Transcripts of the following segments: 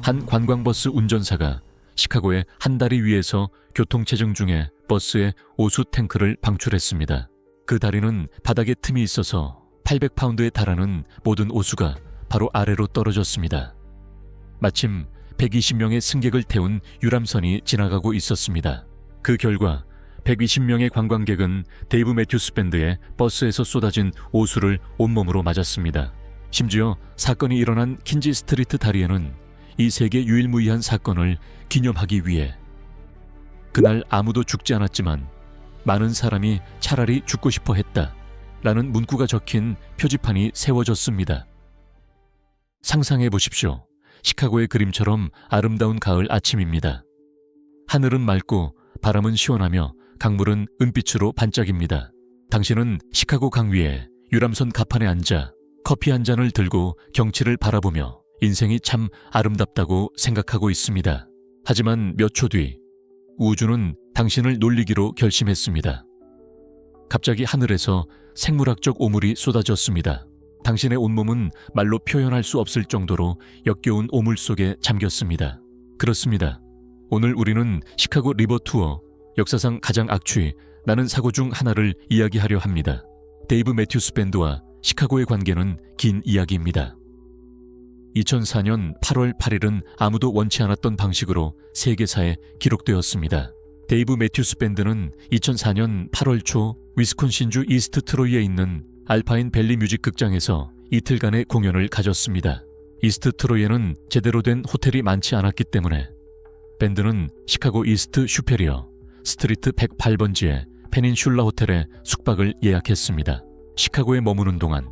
한 관광버스 운전사가 시카고의 한 다리 위에서 교통체증 중에 버스에 오수 탱크를 방출했습니다. 그 다리는 바닥에 틈이 있어서 800파운드에 달하는 모든 오수가 바로 아래로 떨어졌습니다. 마침 120명의 승객을 태운 유람선이 지나가고 있었습니다. 그 결과 120명의 관광객은 데이브 매튜스 밴드의 버스에서 쏟아진 오수를 온몸으로 맞았습니다. 심지어 사건이 일어난 킨지 스트리트 다리에는 이 세계 유일무이한 사건을 기념하기 위해 그날 아무도 죽지 않았지만 많은 사람이 차라리 죽고 싶어 했다. 라는 문구가 적힌 표지판이 세워졌습니다. 상상해 보십시오. 시카고의 그림처럼 아름다운 가을 아침입니다. 하늘은 맑고 바람은 시원하며 강물은 은빛으로 반짝입니다. 당신은 시카고 강 위에 유람선 갑판에 앉아 커피 한 잔을 들고 경치를 바라보며 인생이 참 아름답다고 생각하고 있습니다. 하지만 몇 초 뒤 우주는 당신을 놀리기로 결심했습니다. 갑자기 하늘에서 생물학적 오물이 쏟아졌습니다. 당신의 온몸은 말로 표현할 수 없을 정도로 역겨운 오물 속에 잠겼습니다. 그렇습니다. 오늘 우리는 시카고 리버 투어 역사상 가장 악취 나는 사고 중 하나를 이야기하려 합니다. 데이브 매튜스 밴드와 시카고의 관계는 긴 이야기입니다. 2004년 8월 8일은 아무도 원치 않았던 방식으로 세계사에 기록되었습니다. 데이브 매튜스 밴드는 2004년 8월 초 위스콘신주 이스트 트로이에 있는 알파인 밸리 뮤직 극장에서 이틀간의 공연을 가졌습니다. 이스트 트로이에는 제대로 된 호텔이 많지 않았기 때문에 밴드는 시카고 이스트 슈페리어 스트리트 108번지의 페닌슐라 호텔에 숙박을 예약했습니다. 시카고에 머무는 동안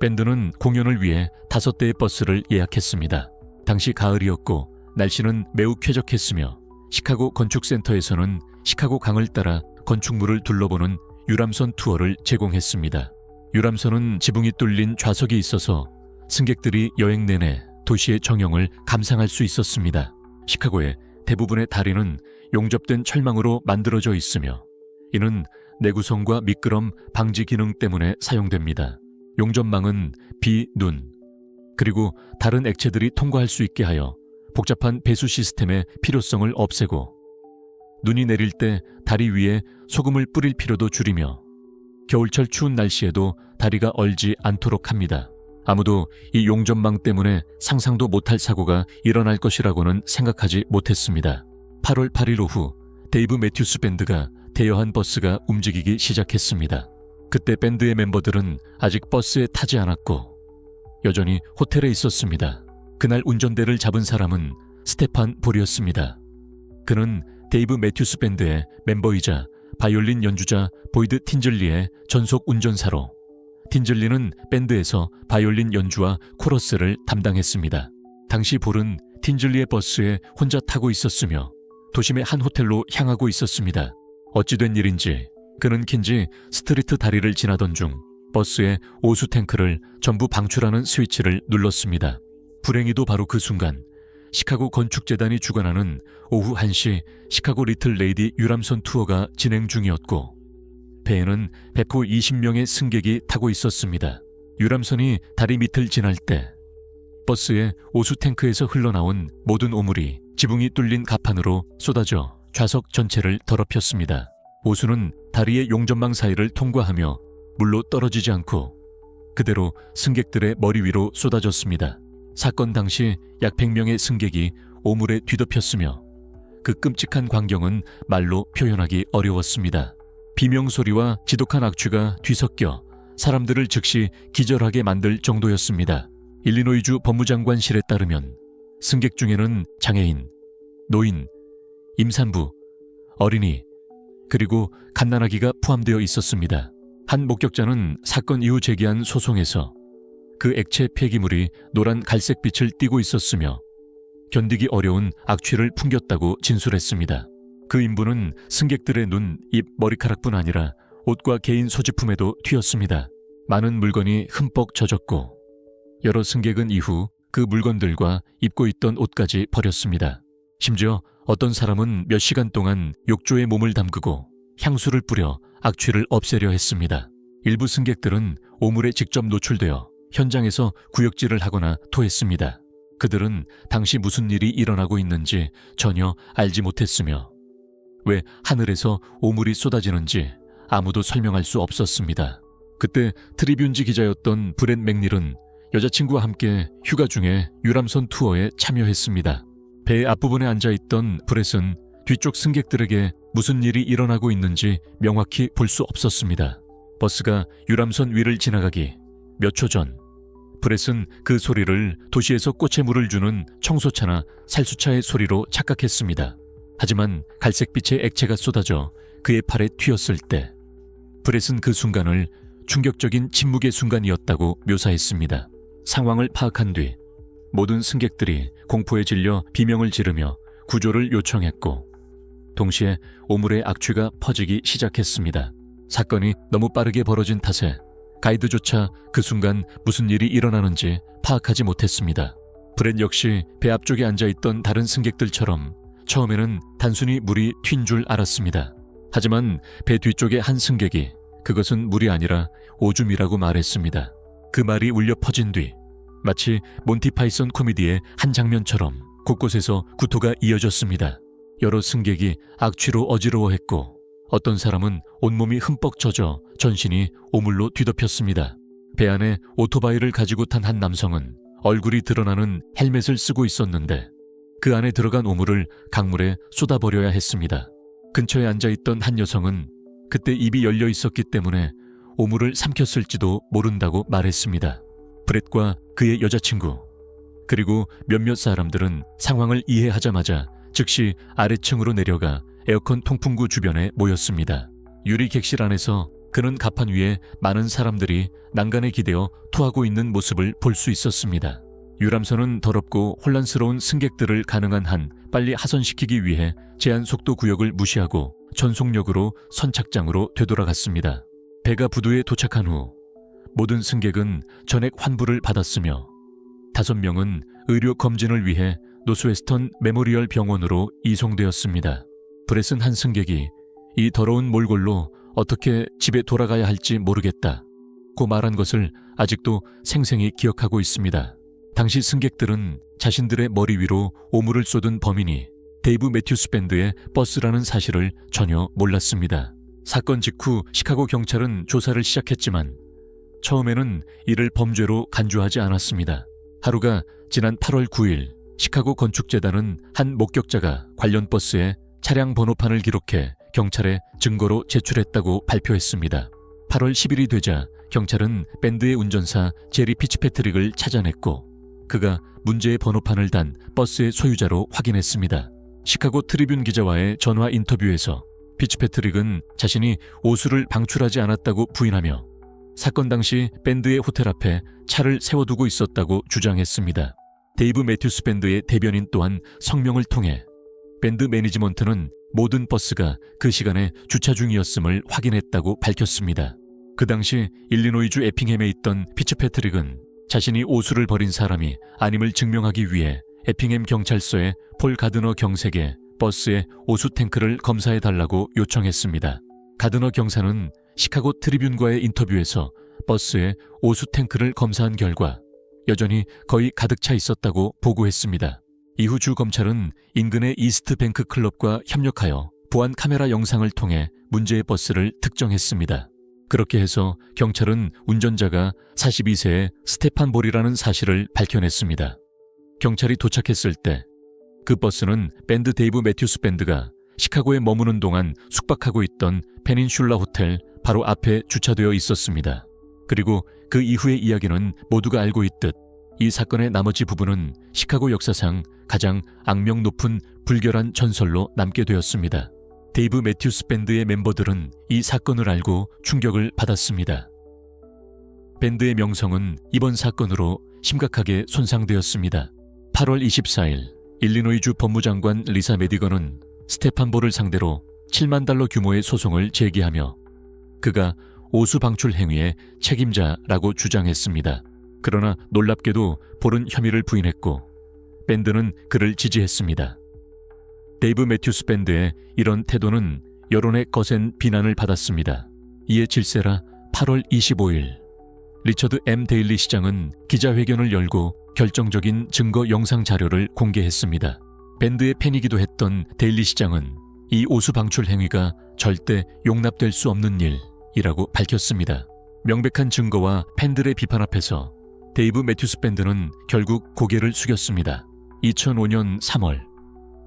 밴드는 공연을 위해 다섯 대의 버스를 예약했습니다. 당시 가을이었고 날씨는 매우 쾌적했으며 시카고 건축센터에서는 시카고 강을 따라 건축물을 둘러보는 유람선 투어를 제공했습니다. 유람선은 지붕이 뚫린 좌석이 있어서 승객들이 여행 내내 도시의 정형을 감상할 수 있었습니다. 시카고의 대부분의 다리는 용접된 철망으로 만들어져 있으며 이는 내구성과 미끄럼 방지 기능 때문에 사용됩니다. 용접망은 비, 눈, 그리고 다른 액체들이 통과할 수 있게 하여 복잡한 배수 시스템의 필요성을 없애고 눈이 내릴 때 다리 위에 소금을 뿌릴 필요도 줄이며 겨울철 추운 날씨에도 다리가 얼지 않도록 합니다. 아무도 이 용접망 때문에 상상도 못할 사고가 일어날 것이라고는 생각하지 못했습니다. 8월 8일 오후 데이브 매튜스 밴드가 대여한 버스가 움직이기 시작했습니다. 그때 밴드의 멤버들은 아직 버스에 타지 않았고 여전히 호텔에 있었습니다. 그날 운전대를 잡은 사람은 스테판 볼이었습니다. 그는 데이브 매튜스 밴드의 멤버이자 바이올린 연주자 보이드 틴즐리의 전속 운전사로 틴즐리는 밴드에서 바이올린 연주와 코러스를 담당했습니다. 당시 볼은 틴즐리의 버스에 혼자 타고 있었으며 도심의 한 호텔로 향하고 있었습니다. 어찌된 일인지 그는 킨지 스트리트 다리를 지나던 중 버스의 오수 탱크를 전부 방출하는 스위치를 눌렀습니다. 불행히도 바로 그 순간 시카고 건축재단이 주관하는 오후 1시 시카고 리틀 레이디 유람선 투어가 진행 중이었고 배에는 배포 20명의 승객이 타고 있었습니다. 유람선이 다리 밑을 지날 때 버스의 오수 탱크에서 흘러나온 모든 오물이 지붕이 뚫린 갑판으로 쏟아져 좌석 전체를 더럽혔습니다. 오수는 다리의 용접망 사이를 통과하며 물로 떨어지지 않고 그대로 승객들의 머리 위로 쏟아졌습니다. 사건 당시 약 100명의 승객이 오물에 뒤덮였으며 그 끔찍한 광경은 말로 표현하기 어려웠습니다. 비명 소리와 지독한 악취가 뒤섞여 사람들을 즉시 기절하게 만들 정도였습니다. 일리노이주 법무장관실에 따르면 승객 중에는 장애인, 노인, 임산부, 어린이, 그리고 갓난아기가 포함되어 있었습니다. 한 목격자는 사건 이후 제기한 소송에서 그 액체 폐기물이 노란 갈색 빛을 띠고 있었으며 견디기 어려운 악취를 풍겼다고 진술했습니다. 그 인부는 승객들의 눈, 입, 머리카락뿐 아니라 옷과 개인 소지품에도 튀었습니다. 많은 물건이 흠뻑 젖었고 여러 승객은 이후 그 물건들과 입고 있던 옷까지 버렸습니다. 심지어 어떤 사람은 몇 시간 동안 욕조에 몸을 담그고 향수를 뿌려 악취를 없애려 했습니다. 일부 승객들은 오물에 직접 노출되어 현장에서 구역질을 하거나 토했습니다. 그들은 당시 무슨 일이 일어나고 있는지 전혀 알지 못했으며 왜 하늘에서 오물이 쏟아지는지 아무도 설명할 수 없었습니다. 그때 트리뷴지 기자였던 브렛 맥닐은 여자친구와 함께 휴가 중에 유람선 투어에 참여했습니다. 배 앞부분에 앉아 있던 브렛은 뒤쪽 승객들에게 무슨 일이 일어나고 있는지 명확히 볼 수 없었습니다. 버스가 유람선 위를 지나가기 몇 초 전, 브렛은 그 소리를 도시에서 꽃에 물을 주는 청소차나 살수차의 소리로 착각했습니다. 하지만 갈색빛의 액체가 쏟아져 그의 팔에 튀었을 때, 브렛은 그 순간을 충격적인 침묵의 순간이었다고 묘사했습니다. 상황을 파악한 뒤 모든 승객들이 공포에 질려 비명을 지르며 구조를 요청했고 동시에 오물의 악취가 퍼지기 시작했습니다. 사건이 너무 빠르게 벌어진 탓에 가이드조차 그 순간 무슨 일이 일어나는지 파악하지 못했습니다. 브렛 역시 배 앞쪽에 앉아있던 다른 승객들처럼 처음에는 단순히 물이 튄 줄 알았습니다. 하지만 배 뒤쪽의 한 승객이 그것은 물이 아니라 오줌이라고 말했습니다. 그 말이 울려 퍼진 뒤 마치 몬티 파이썬 코미디의 한 장면처럼 곳곳에서 구토가 이어졌습니다. 여러 승객이 악취로 어지러워했고 어떤 사람은 온몸이 흠뻑 젖어 전신이 오물로 뒤덮였습니다. 배 안에 오토바이를 가지고 탄 한 남성은 얼굴이 드러나는 헬멧을 쓰고 있었는데 그 안에 들어간 오물을 강물에 쏟아버려야 했습니다. 근처에 앉아있던 한 여성은 그때 입이 열려 있었기 때문에 오물을 삼켰을지도 모른다고 말했습니다. 브렛과 그의 여자친구, 그리고 몇몇 사람들은 상황을 이해하자마자 즉시 아래층으로 내려가 에어컨 통풍구 주변에 모였습니다. 유리 객실 안에서 그는 가판 위에 많은 사람들이 난간에 기대어 토하고 있는 모습을 볼 수 있었습니다. 유람선은 더럽고 혼란스러운 승객들을 가능한 한 빨리 하선시키기 위해 제한 속도 구역을 무시하고 전속력으로 선착장으로 되돌아갔습니다. 배가 부두에 도착한 후 모든 승객은 전액 환부를 받았으며 다섯 명은 의료 검진을 위해 노스웨스턴 메모리얼 병원으로 이송되었습니다. 브레슨 한 승객이 이 더러운 몰골로 어떻게 집에 돌아가야 할지 모르겠다. 고 말한 것을 아직도 생생히 기억하고 있습니다. 당시 승객들은 자신들의 머리 위로 오물을 쏟은 범인이 데이브 매튜스 밴드의 버스라는 사실을 전혀 몰랐습니다. 사건 직후 시카고 경찰은 조사를 시작했지만 처음에는 이를 범죄로 간주하지 않았습니다. 하루가 지난 8월 9일 시카고 건축재단은 한 목격자가 관련 버스에 차량 번호판을 기록해 경찰에 증거로 제출했다고 발표했습니다. 8월 10일이 되자 경찰은 밴드의 운전사 제리 피치패트릭을 찾아냈고 그가 문제의 번호판을 단 버스의 소유자로 확인했습니다. 시카고 트리뷴 기자와의 전화 인터뷰에서 피치패트릭은 자신이 오수를 방출하지 않았다고 부인하며 사건 당시 밴드의 호텔 앞에 차를 세워두고 있었다고 주장했습니다. 데이브 매튜스 밴드의 대변인 또한 성명을 통해 밴드 매니지먼트는 모든 버스가 그 시간에 주차 중이었음을 확인했다고 밝혔습니다. 그 당시 일리노이주 에핑햄에 있던 피츠패트릭은 자신이 오수를 벌인 사람이 아님을 증명하기 위해 에핑햄 경찰서에 폴 가드너 경색에 버스에 오수 탱크를 검사해 달라고 요청했습니다. 가드너 경사는 시카고 트리뷴과의 인터뷰에서 버스에 오수 탱크를 검사한 결과 여전히 거의 가득 차 있었다고 보고했습니다. 이후 주 검찰은 인근의 이스트 뱅크 클럽과 협력하여 보안 카메라 영상을 통해 문제의 버스를 특정했습니다. 그렇게 해서 경찰은 운전자가 42세의 스테판 볼이라는 사실을 밝혀냈습니다. 경찰이 도착했을 때 그 버스는 밴드 데이브 매튜스 밴드가 시카고에 머무는 동안 숙박하고 있던 페닌슐라 호텔 바로 앞에 주차되어 있었습니다. 그리고 그 이후의 이야기는 모두가 알고 있듯 이 사건의 나머지 부분은 시카고 역사상 가장 악명 높은 불결한 전설로 남게 되었습니다. 데이브 매튜스 밴드의 멤버들은 이 사건을 알고 충격을 받았습니다. 밴드의 명성은 이번 사건으로 심각하게 손상되었습니다. 8월 24일 일리노이주 법무장관 리사 메디건은 스테판 볼을 상대로 7만 달러 규모의 소송을 제기하며 그가 오수 방출 행위의 책임자라고 주장했습니다. 그러나 놀랍게도 볼은 혐의를 부인했고 밴드는 그를 지지했습니다. 데이브 매튜스 밴드의 이런 태도는 여론의 거센 비난을 받았습니다. 이에 질세라 8월 25일 리처드 M 데일리 시장은 기자회견을 열고 결정적인 증거 영상 자료를 공개했습니다. 밴드의 팬이기도 했던 데일리 시장은 이 오수 방출 행위가 절대 용납될 수 없는 일이라고 밝혔습니다. 명백한 증거와 팬들의 비판 앞에서 데이브 매튜스 밴드는 결국 고개를 숙였습니다. 2005년 3월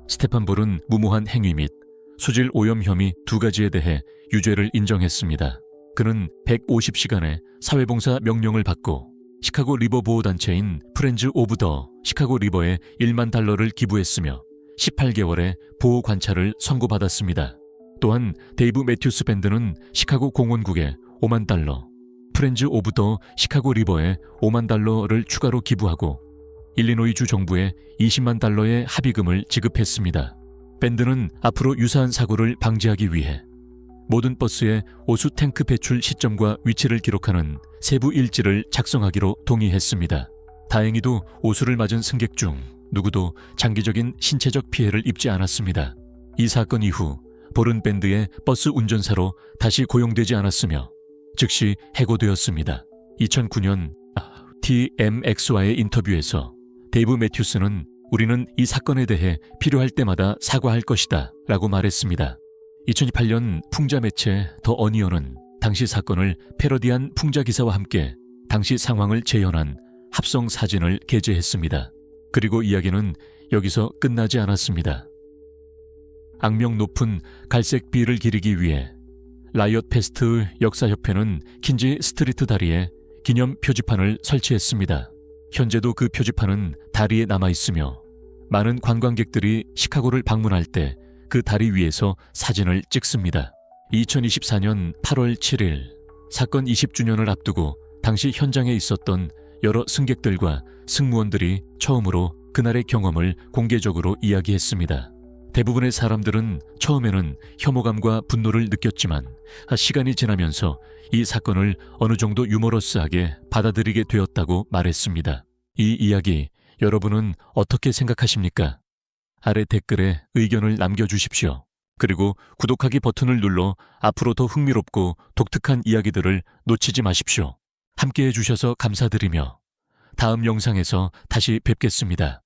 스테판 볼은 무모한 행위 및 수질 오염 혐의 두 가지에 대해 유죄를 인정했습니다. 그는 150시간의 사회봉사 명령을 받고 시카고 리버 보호 단체인 프렌즈 오브 더 시카고 리버에 1만 달러를 기부했으며 18개월의 보호 관찰을 선고받았습니다. 또한 데이브 매튜스 밴드는 시카고 공원국에 5만 달러, 프렌즈 오브 더 시카고 리버에 5만 달러를 추가로 기부하고 일리노이주 정부에 20만 달러의 합의금을 지급했습니다. 밴드는 앞으로 유사한 사고를 방지하기 위해 모든 버스의 오수 탱크 배출 시점과 위치를 기록하는 세부 일지를 작성하기로 동의했습니다. 다행히도 오수를 맞은 승객 중 누구도 장기적인 신체적 피해를 입지 않았습니다. 이 사건 이후 보른 밴드의 버스 운전사로 다시 고용되지 않았으며 즉시 해고되었습니다. 2009년 TMX와의 인터뷰에서 데이브 매튜스는 우리는 이 사건에 대해 필요할 때마다 사과할 것이다 라고 말했습니다. 2008년 풍자 매체 더 어니언은 당시 사건을 패러디한 풍자 기사와 함께 당시 상황을 재현한 합성 사진을 게재했습니다. 그리고 이야기는 여기서 끝나지 않았습니다. 악명 높은 갈색 비를 기리기 위해 라이엇 페스트 역사협회는 킨지 스트리트 다리에 기념 표지판을 설치했습니다. 현재도 그 표지판은 다리에 남아 있으며 많은 관광객들이 시카고를 방문할 때 그 다리 위에서 사진을 찍습니다. 2024년 8월 7일 사건 20주년을 앞두고 당시 현장에 있었던 여러 승객들과 승무원들이 처음으로 그날의 경험을 공개적으로 이야기했습니다. 대부분의 사람들은 처음에는 혐오감과 분노를 느꼈지만 시간이 지나면서 이 사건을 어느 정도 유머러스하게 받아들이게 되었다고 말했습니다. 이 이야기 여러분은 어떻게 생각하십니까? 아래 댓글에 의견을 남겨주십시오. 그리고 구독하기 버튼을 눌러 앞으로 더 흥미롭고 독특한 이야기들을 놓치지 마십시오. 함께 해주셔서 감사드리며 다음 영상에서 다시 뵙겠습니다.